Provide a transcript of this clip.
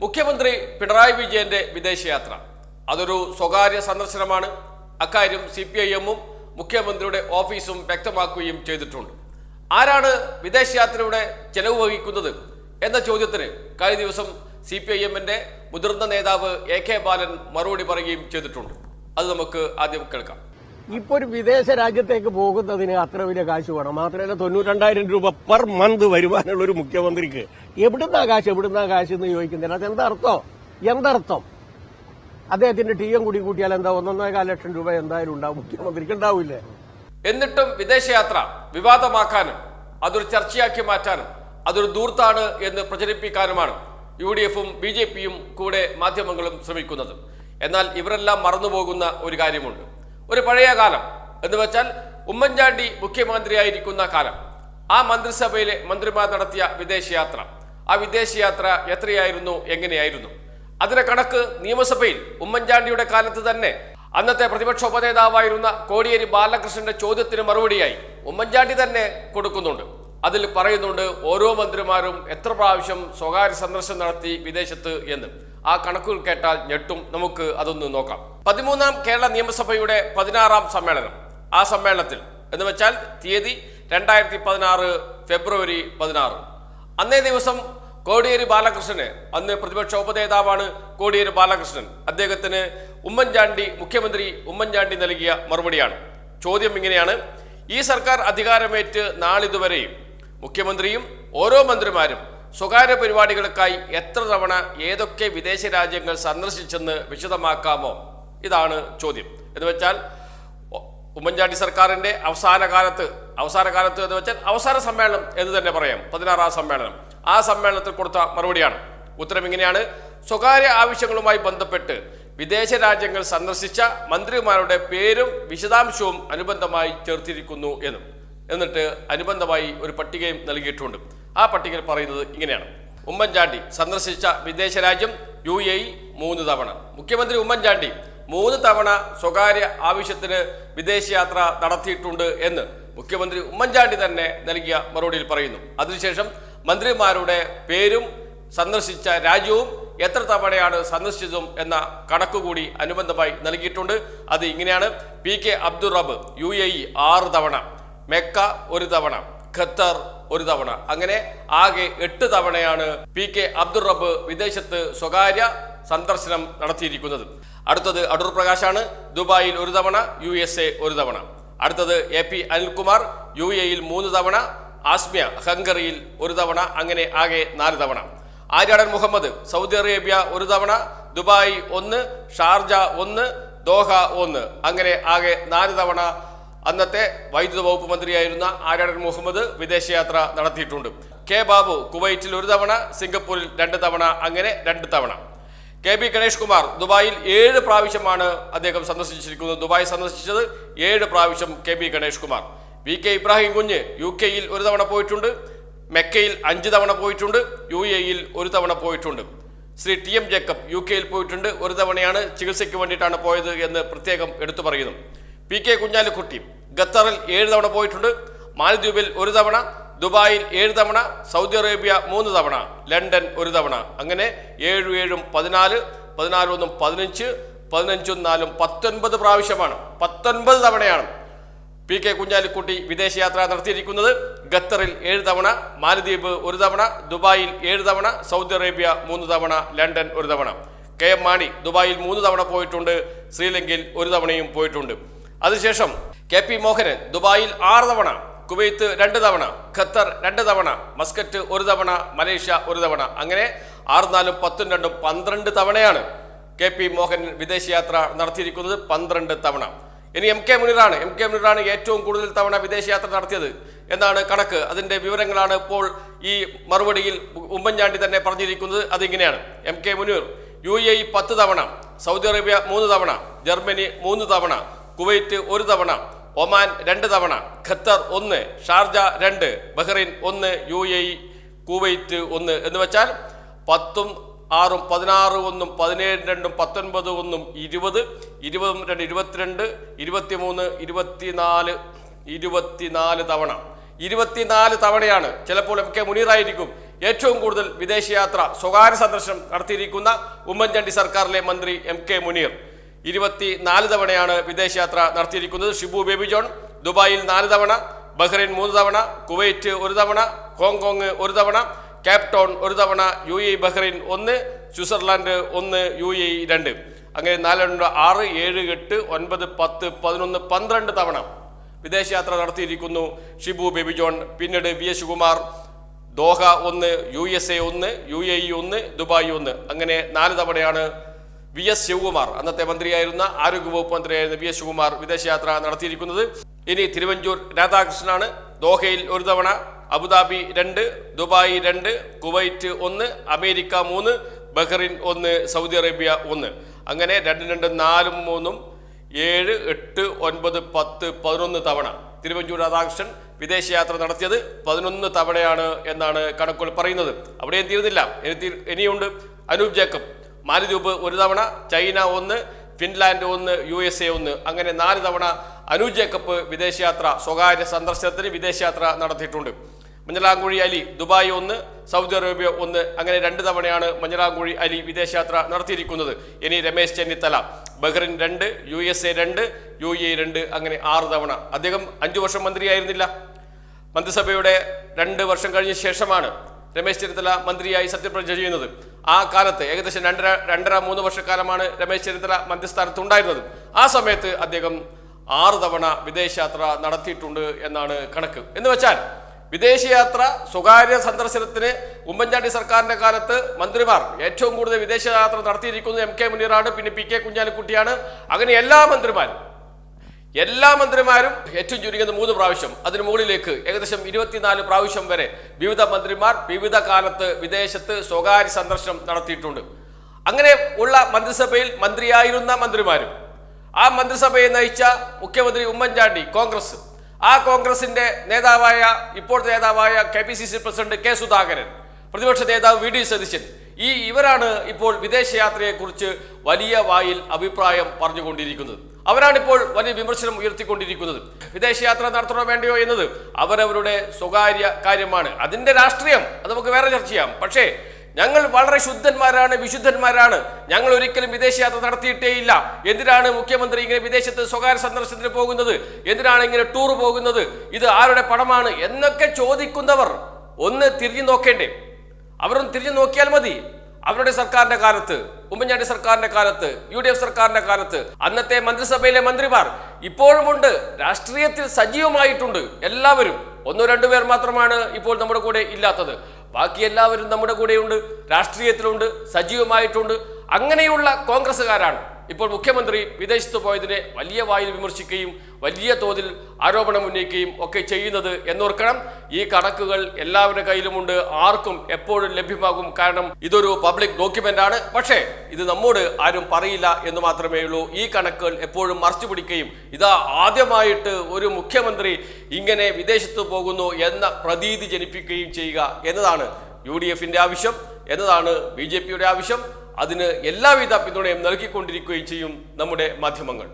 മുഖ്യമന്ത്രി പിണറായി വിജയന്റെ വിദേശയാത്ര. അതൊരു സ്വകാര്യ സന്ദർശനമാണ്. അക്കാര്യം സി പി ഐ എമ്മും മുഖ്യമന്ത്രിയുടെ ഓഫീസും വ്യക്തമാക്കുകയും ചെയ്തിട്ടുണ്ട്. ആരാണ് വിദേശയാത്രയുടെ ചെലവ് വഹിക്കുന്നത് എന്ന ചോദ്യത്തിന് കഴിഞ്ഞ ദിവസം സി പി ഐ എമ്മിന്റെ മുതിർന്ന നേതാവ് എ കെ ബാലൻ മറുപടി പറയുകയും ചെയ്തിട്ടുണ്ട്. അത് നമുക്ക് ആദ്യം കേൾക്കാം. ഇപ്പൊ ഒരു വിദേശ രാജ്യത്തേക്ക് പോകുന്നതിന് അത്ര വലിയ കാശ് വേണം. മാത്രമല്ല തൊണ്ണൂറ്റണ്ടായിരം രൂപ പെർ മന്ത് വരുവാനുള്ള ഒരു മുഖ്യമന്ത്രിക്ക് എവിടുന്നാ കാശ് എവിടുന്നാ കാശ് എന്ന് ചോദിക്കുന്നില്ല അത് അർത്ഥം? എന്തർത്ഥം അദ്ദേഹത്തിന്റെ ടി എം കൂടി കൂട്ടിയാൽ എന്താ ഒന്നൊന്നേകാൽ ലക്ഷം രൂപ എന്തായാലും ഉണ്ടാവും മുഖ്യമന്ത്രിക്ക് ഉണ്ടാവില്ലേ? എന്നിട്ടും വിദേശയാത്ര വിവാദമാക്കാനും അതൊരു ചർച്ചയാക്കി മാറ്റാനും അതൊരു ദൂർത്താണ് എന്ന് പ്രചരിപ്പിക്കാനുമാണ് യു ഡി എഫും ബി ജെ പിയും കൂടെ മാധ്യമങ്ങളും ശ്രമിക്കുന്നത്. എന്നാൽ ഇവരെല്ലാം മറന്നുപോകുന്ന ഒരു കാര്യമുണ്ട്. ഒരു പഴയ കാലം എന്ന് വെച്ചാൽ ഉമ്മൻചാണ്ടി മുഖ്യമന്ത്രിയായിരിക്കുന്ന കാലം. ആ മന്ത്രിസഭയിലെ മന്ത്രിമാർ നടത്തിയ വിദേശയാത്ര. ആ വിദേശയാത്ര എത്രയായിരുന്നു എങ്ങനെയായിരുന്നു? അതിന്റെ കണക്ക് നിയമസഭയിൽ ഉമ്മൻചാണ്ടിയുടെ കാലത്ത് തന്നെ. അന്നത്തെ പ്രതിപക്ഷ ഉപനേതാവായിരുന്ന കോടിയേരി ബാലകൃഷ്ണന്റെ ചോദ്യത്തിന് മറുപടിയായി ഉമ്മൻചാണ്ടി തന്നെ കൊടുക്കുന്നുണ്ട്. അതിൽ പറയുന്നുണ്ട് ഓരോ മന്ത്രിമാരും എത്ര പ്രാവശ്യം സ്വകാര്യ സന്ദർശനം നടത്തി വിദേശത്ത് എന്ന്. ആ കണക്കുകൾ കേട്ടാൽ ഞെട്ടും. നമുക്ക് അതൊന്ന് നോക്കാം. പതിമൂന്നാം കേരള നിയമസഭയുടെ പതിനാറാം സമ്മേളനം. ആ സമ്മേളനത്തിൽ എന്ന് വെച്ചാൽ തീയതി രണ്ടായിരത്തി പതിനാറ് ഫെബ്രുവരി പതിനാറ്. അന്നേ ദിവസം കോടിയേരി ബാലകൃഷ്ണന് അന്ന് പ്രതിപക്ഷ ഉപനേതാവാണ് കോടിയേരി ബാലകൃഷ്ണൻ. അദ്ദേഹത്തിന് ഉമ്മൻചാണ്ടി മുഖ്യമന്ത്രി ഉമ്മൻചാണ്ടി നൽകിയ മറുപടിയാണ്. ചോദ്യം ഇങ്ങനെയാണ്. ഈ സർക്കാർ അധികാരമേറ്റ് നാളിതുവരെയും മുഖ്യമന്ത്രിയും ഓരോ മന്ത്രിമാരും സ്വകാര്യ പരിപാടികൾക്കായി എത്ര തവണ ഏതൊക്കെ വിദേശ രാജ്യങ്ങൾ സന്ദർശിച്ചെന്ന് വിശദമാക്കാമോ? ഇതാണ് ചോദ്യം. എന്ന് വെച്ചാൽ ഉമ്മൻചാണ്ടി സർക്കാരിന്റെ അവസാന കാലത്ത് അവസാന കാലത്ത് എന്ന് വെച്ചാൽ അവസാന സമ്മേളനം എന്ന് തന്നെ പറയാം. പതിനാറാം സമ്മേളനം. ആ സമ്മേളനത്തിൽ കൊടുത്ത മറുപടിയാണ്. ഉത്തരം ഇങ്ങനെയാണ്. സ്വകാര്യ ആവശ്യങ്ങളുമായി ബന്ധപ്പെട്ട് വിദേശ രാജ്യങ്ങൾ സന്ദർശിച്ച മന്ത്രിമാരുടെ പേരും വിശദാംശവും അനുബന്ധമായി ചേർത്തിരിക്കുന്നു എന്നും. എന്നിട്ട് അനുബന്ധമായി ഒരു പട്ടികയും നൽകിയിട്ടുണ്ട്. ആ പട്ടികയിൽ പറയുന്നത് ഇങ്ങനെയാണ്. ഉമ്മൻചാണ്ടി സന്ദർശിച്ച വിദേശ രാജ്യം യു എ മൂന്ന് തവണ. മുഖ്യമന്ത്രി ഉമ്മൻചാണ്ടി മൂന്ന് തവണ സ്വകാര്യ ആവശ്യത്തിന് വിദേശയാത്ര നടത്തിയിട്ടുണ്ട് എന്ന് മുഖ്യമന്ത്രി ഉമ്മൻചാണ്ടി തന്നെ നൽകിയ മറുപടിയിൽ പറയുന്നു. അതിനുശേഷം മന്ത്രിമാരുടെ പേരും സന്ദർശിച്ച രാജ്യവും എത്ര തവണയാണ് സന്ദർശിച്ചതും എന്ന കണക്കുകൂടി അനുബന്ധമായി നൽകിയിട്ടുണ്ട്. അത് ഇങ്ങനെയാണ്. P K Abdurabb U A E ആറ് തവണ മെക്ക ഒരു തവണ ഖത്തർ ഒരു തവണ. അങ്ങനെ ആകെ എട്ട് തവണയാണ് പി കെ അബ്ദുൾ റബ്ബ് വിദേശത്ത് സ്വകാര്യ സന്ദർശനം നടത്തിയിരിക്കുന്നത്. അടുത്തത് അടൂർ പ്രകാശാണ്. ദുബായിൽ ഒരു തവണ യു എസ് എ ഒരു തവണ. അടുത്തത് എ പി അനിൽകുമാർ യു എയിൽ മൂന്ന് തവണ ആസ്മിയ ഹംഗറിയിൽ ഒരു തവണ അങ്ങനെ ആകെ നാല് തവണ. ആര്യാടൻ മുഹമ്മദ് സൗദി അറേബ്യ ഒരു തവണ ദുബായ് ഒന്ന് ഷാർജ ഒന്ന് ദോഹ ഒന്ന് അങ്ങനെ ആകെ നാല് തവണ അന്നത്തെ വൈദ്യുത വകുപ്പ് മന്ത്രിയായിരുന്ന ആര്യാടൻ മുഹമ്മദ് വിദേശയാത്ര നടത്തിയിട്ടുണ്ട്. കെ ബാബു കുവൈറ്റിൽ ഒരു തവണ സിംഗപ്പൂരിൽ രണ്ട് തവണ അങ്ങനെ രണ്ട് തവണ. കെ ബി ഗണേഷ് കുമാർ ദുബായിൽ ഏഴ് പ്രാവശ്യമാണ് അദ്ദേഹം സന്ദർശിച്ചിരിക്കുന്നത്. ദുബായ് സന്ദർശിച്ചത് ഏഴ് പ്രാവശ്യം K B Ganesh Kumar. V K Ibrahim Kunju U കെയിൽ ഒരു തവണ പോയിട്ടുണ്ട്. മെക്കയിൽ അഞ്ച് തവണ പോയിട്ടുണ്ട്. യു എയിൽ ഒരു തവണ പോയിട്ടുണ്ട്. Shri T M Jacob U കെയിൽ പോയിട്ടുണ്ട്. ഒരു തവണയാണ് ചികിത്സയ്ക്ക് വേണ്ടിയിട്ടാണ് പോയത് എന്ന് പ്രത്യേകം എടുത്തു പറയുന്നു. പി കെ കുഞ്ഞാലിക്കുട്ടി ഖത്തറിൽ ഏഴ് തവണ പോയിട്ടുണ്ട്. മാലദ്വീപിൽ ഒരു തവണ ദുബായിൽ ഏഴ് തവണ സൗദി അറേബ്യ മൂന്ന് തവണ ലണ്ടൻ ഒരു തവണ. അങ്ങനെ ഏഴും ഏഴും പതിനാല് പതിനാല് ഒന്നും പതിനഞ്ച് പതിനഞ്ചും നാലും പത്തൊൻപത് പ്രാവശ്യമാണ്. പത്തൊൻപത് തവണയാണ് പി കെ കുഞ്ഞാലിക്കുട്ടി വിദേശയാത്ര നടത്തിയിരിക്കുന്നത്. ഖത്തറിൽ ഏഴ് തവണ മാലദ്വീപ് ഒരു തവണ ദുബായിൽ ഏഴ് തവണ സൗദി അറേബ്യ മൂന്ന് തവണ ലണ്ടൻ ഒരു തവണ. കെ എം മാണി ദുബായിൽ മൂന്ന് തവണ പോയിട്ടുണ്ട്. ശ്രീലങ്കയിൽ ഒരു തവണയും പോയിട്ടുണ്ട്. അതിനുശേഷം കെ പി മോഹനൻ ദുബായിൽ ആറ് തവണ കുവൈത്ത് രണ്ട് തവണ ഖത്തർ രണ്ട് തവണ മസ്കറ്റ് ഒരു തവണ മലേഷ്യ ഒരു തവണ. അങ്ങനെ ആറ് നാലും പത്തും രണ്ടും പന്ത്രണ്ട് തവണയാണ് കെ പി മോഹൻ വിദേശയാത്ര നടത്തിയിരിക്കുന്നത് പന്ത്രണ്ട് തവണ. ഇനി എം കെ മുനീറാണ്. എം കെ മുനീറാണ് ഏറ്റവും കൂടുതൽ തവണ വിദേശയാത്ര നടത്തിയത് എന്നാണ് കണക്ക്. അതിന്റെ വിവരങ്ങളാണ് ഇപ്പോൾ ഈ മറുപടിയിൽ ഉമ്മൻചാണ്ടി തന്നെ പറഞ്ഞിരിക്കുന്നത്. അതിങ്ങനെയാണ്. M K Muneer U A E പത്ത് തവണ സൗദി അറേബ്യ മൂന്ന് തവണ ജർമ്മനി മൂന്ന് തവണ കുവൈറ്റ് ഒരു തവണ ഒമാൻ രണ്ട് തവണ ഖത്തർ ഒന്ന് ഷാർജ രണ്ട് ബഹ്റൈൻ ഒന്ന് യു എ കുവൈറ്റ് ഒന്ന് എന്ന് വെച്ചാൽ പത്തും ആറും പതിനാറ് ഒന്നും പതിനേഴ് രണ്ടും പത്തൊൻപത് ഒന്നും ഇരുപത് ഇരുപതും രണ്ട് ഇരുപത്തിരണ്ട് ഇരുപത്തിമൂന്ന് ഇരുപത്തിനാല് ഇരുപത്തിനാല് തവണ. ഇരുപത്തിനാല് തവണയാണ് ചിലപ്പോൾ എം കെ മുനീറായിരിക്കും ഏറ്റവും കൂടുതൽ വിദേശയാത്ര സ്വകാര്യ സന്ദർശനം നടത്തിയിരിക്കുന്ന ഉമ്മൻചാണ്ടി സർക്കാരിലെ മന്ത്രി എം കെ മുനീർ. ഇരുപത്തിനാല് തവണയാണ് വിദേശയാത്ര നടത്തിയിരിക്കുന്നത്. ഷിബു ബേബി ജോൺ ദുബായിൽ നാല് തവണ ബഹ്റൈൻ മൂന്ന് തവണ കുവൈറ്റ് ഒരു തവണ ഹോങ്കോങ് ഒരു തവണ കേപ്പ് ടൗൺ ഒരു തവണ യു എ ബഹ്റൈൻ ഒന്ന് സ്വിറ്റ്സർലാൻഡ് ഒന്ന് യു എ രണ്ട്. അങ്ങനെ നാല് രണ്ട് ആറ് ഏഴ് എട്ട് ഒൻപത് പത്ത് പതിനൊന്ന് പന്ത്രണ്ട് തവണ വിദേശയാത്ര നടത്തിയിരിക്കുന്നു ഷിബു ബേബി ജോൺ. പിന്നീട് വി എസ് ശുകുമാർ ദോഹ ഒന്ന് യു എസ് എ ഒന്ന് യു എ ഇ ഒന്ന് ദുബായ് ഒന്ന്. അങ്ങനെ നാല് തവണയാണ് വി എസ് ശിവകുമാർ അന്നത്തെ മന്ത്രിയായിരുന്ന ആരോഗ്യവകുപ്പ് മന്ത്രിയായിരുന്ന വി എസ് ശിവകുമാർ വിദേശയാത്ര നടത്തിയിരിക്കുന്നത്. ഇനി തിരുവഞ്ചൂർ രാധാകൃഷ്ണനാണ്. ദോഹയിൽ ഒരു തവണ അബുദാബി രണ്ട് ദുബായ് രണ്ട് കുവൈറ്റ് ഒന്ന് അമേരിക്ക മൂന്ന് ബഹ്റിൻ ഒന്ന് സൗദി അറേബ്യ ഒന്ന്. അങ്ങനെ രണ്ട് രണ്ട് നാലും മൂന്നും ഏഴ് എട്ട് ഒൻപത് പത്ത് പതിനൊന്ന് തവണ തിരുവഞ്ചൂർ രാധാകൃഷ്ണൻ വിദേശയാത്ര നടത്തിയത് പതിനൊന്ന് തവണയാണ് എന്നാണ് കണക്കുകൾ പറയുന്നത്. അവിടെ തീരുന്നില്ല ഇനി ഇനിയുണ്ട് അനൂപ് ജേക്കബ്. മാലിദ്വീപ് ഒരു തവണ ചൈന ഒന്ന് ഫിൻലാൻഡ് ഒന്ന് യു എസ് എ ഒന്ന്. അങ്ങനെ നാല് തവണ അനു ജേക്കബ് വിദേശയാത്ര സ്വകാര്യ സന്ദർശനത്തിന് വിദേശയാത്ര നടത്തിയിട്ടുണ്ട്. മഞ്ഞളാങ്കുഴി അലി ദുബായ് ഒന്ന് സൗദി അറേബ്യ ഒന്ന്. അങ്ങനെ രണ്ട് തവണയാണ് മഞ്ഞളാങ്കുഴി അലി വിദേശയാത്ര നടത്തിയിരിക്കുന്നത്. ഇനി രമേശ് ചെന്നിത്തല ബഹ്റിൻ രണ്ട് യു എസ് എ രണ്ട് യു എ രണ്ട് അങ്ങനെ ആറ് തവണ. അദ്ദേഹം അഞ്ചു വർഷം മന്ത്രിയായിരുന്നില്ല. മന്ത്രിസഭയുടെ രണ്ട് വർഷം കഴിഞ്ഞ ശേഷമാണ് രമേശ് ചെന്നിത്തല മന്ത്രിയായി സത്യപ്രതിജ്ഞ ചെയ്യുന്നത്. ആ കാലത്ത് ഏകദേശം രണ്ടര രണ്ടര മൂന്ന് വർഷക്കാലമാണ് രമേശ് ചെന്നിത്തല മന്ത്രിസ്ഥാനത്ത് ഉണ്ടായിരുന്നത് ആ സമയത്ത് അദ്ദേഹം ആറ് തവണ വിദേശയാത്ര നടത്തിയിട്ടുണ്ട് എന്നാണ് കണക്ക്. എന്ന് വെച്ചാൽ വിദേശയാത്ര സ്വകാര്യ സന്ദർശനത്തിന് ഉമ്മൻചാണ്ടി സർക്കാരിന്റെ കാലത്ത് മന്ത്രിമാർ ഏറ്റവും കൂടുതൽ വിദേശയാത്ര നടത്തിയിരിക്കുന്നത് എം കെ മുനീറാണ് പിന്നെ പി കെ കുഞ്ഞാലിക്കുട്ടിയാണ്. അങ്ങനെ എല്ലാ മന്ത്രിമാരും എല്ലാ മന്ത്രിമാരും ഏറ്റവും ചുരുങ്ങിയത് മൂന്ന് പ്രാവശ്യം. അതിന് മുകളിലേക്ക് ഏകദേശം ഇരുപത്തിനാല് പ്രാവശ്യം വരെ വിവിധ മന്ത്രിമാർ വിവിധ കാലത്ത് വിദേശത്ത് സ്വകാര്യ സന്ദർശനം നടത്തിയിട്ടുണ്ട്. അങ്ങനെ ഉള്ള മന്ത്രിസഭയിൽ മന്ത്രിയായിരുന്ന മന്ത്രിമാരും ആ മന്ത്രിസഭയെ നയിച്ച മുഖ്യമന്ത്രി ഉമ്മൻചാണ്ടി കോൺഗ്രസ് ആ കോൺഗ്രസിന്റെ നേതാവായ ഇപ്പോഴത്തെ നേതാവായ K P C C president K Sudhakaran പ്രതിപക്ഷ നേതാവ് വി ഡി സതീശൻ ഈ ഇവരാണ് ഇപ്പോൾ വിദേശയാത്രയെക്കുറിച്ച് വലിയ വായിൽ അഭിപ്രായം പറഞ്ഞുകൊണ്ടിരിക്കുന്നത്. അവരാണ് ഇപ്പോൾ വലിയ വിമർശനം ഉയർത്തിക്കൊണ്ടിരിക്കുന്നത്. വിദേശയാത്ര നടത്തണോ വേണ്ടയോ എന്നത് അവരവരുടെ സ്വകാര്യ കാര്യമാണ്. അതിന്റെ രാഷ്ട്രീയം അത് നമുക്ക് വേറെ ചർച്ച ചെയ്യാം. പക്ഷേ ഞങ്ങൾ വളരെ ശുദ്ധന്മാരാണ് വിശുദ്ധന്മാരാണ്. ഞങ്ങൾ ഒരിക്കലും വിദേശയാത്ര നടത്തിയിട്ടേയില്ല എന്തിനാണ് മുഖ്യമന്ത്രി ഇങ്ങനെ വിദേശത്ത് സ്വകാര്യ സന്ദർശനത്തിന് പോകുന്നത്? എന്തിനാണ് ഇങ്ങനെ ടൂർ പോകുന്നത്? ഇത് ആരുടെ പണമാണ്? എന്നൊക്കെ ചോദിക്കുന്നവർ ഒന്ന് തിരിഞ്ഞു നോക്കേണ്ടേ. അവരൊന്ന് തിരിഞ്ഞു നോക്കിയാൽ മതി. അവരുടെ സർക്കാരിന്റെ കാലത്ത് ഉമ്മൻചാണ്ടി സർക്കാരിന്റെ കാലത്ത് യു ഡി എഫ് സർക്കാരിന്റെ കാലത്ത് അന്നത്തെ മന്ത്രിസഭയിലെ മന്ത്രിമാർ ഇപ്പോഴുമുണ്ട് രാഷ്ട്രീയത്തിൽ സജീവമായിട്ടുണ്ട് എല്ലാവരും. ഒന്നോ രണ്ടു പേർ മാത്രമാണ് ഇപ്പോൾ നമ്മുടെ കൂടെ ഇല്ലാത്തത്. ബാക്കി എല്ലാവരും നമ്മുടെ കൂടെയുണ്ട് രാഷ്ട്രീയത്തിലുണ്ട് സജീവമായിട്ടുണ്ട്. അങ്ങനെയുള്ള കോൺഗ്രസ്സുകാരാണ്. ഇപ്പോൾ മുഖ്യമന്ത്രി വിദേശത്ത് പോയതിനെ വലിയ വായിൽ വിമർശിക്കുകയും വലിയ തോതിൽ ആരോപണം ഉന്നയിക്കുകയും ഒക്കെ ചെയ്യുന്നത് എന്നോർക്കണം. ഈ കണക്കുകൾ എല്ലാവരുടെ കയ്യിലുമുണ്ട്. ആർക്കും എപ്പോഴും ലഭ്യമാകും. കാരണം ഇതൊരു പബ്ലിക് ഡോക്യുമെന്റ് ആണ്. പക്ഷേ ഇത് നമ്മോട് ആരും പറയില്ല എന്ന് മാത്രമേ ഉള്ളൂ. ഈ കണക്കുകൾ എപ്പോഴും മറച്ചു പിടിക്കുകയും ഇതാ ആദ്യമായിട്ട് ഒരു മുഖ്യമന്ത്രി ഇങ്ങനെ വിദേശത്ത് പോകുന്നു എന്ന പ്രതീതി ജനിപ്പിക്കുകയും ചെയ്യുക എന്നതാണ് യു ഡി എഫിന്റെ ആവശ്യം. എന്നതാണ് ബി ജെ പിയുടെ ആവശ്യം. അതിന് എല്ലാവിധ പിന്തുണയും നൽകിക്കൊണ്ടിരിക്കുകയും ചെയ്യും നമ്മുടെ മാധ്യമങ്ങൾ.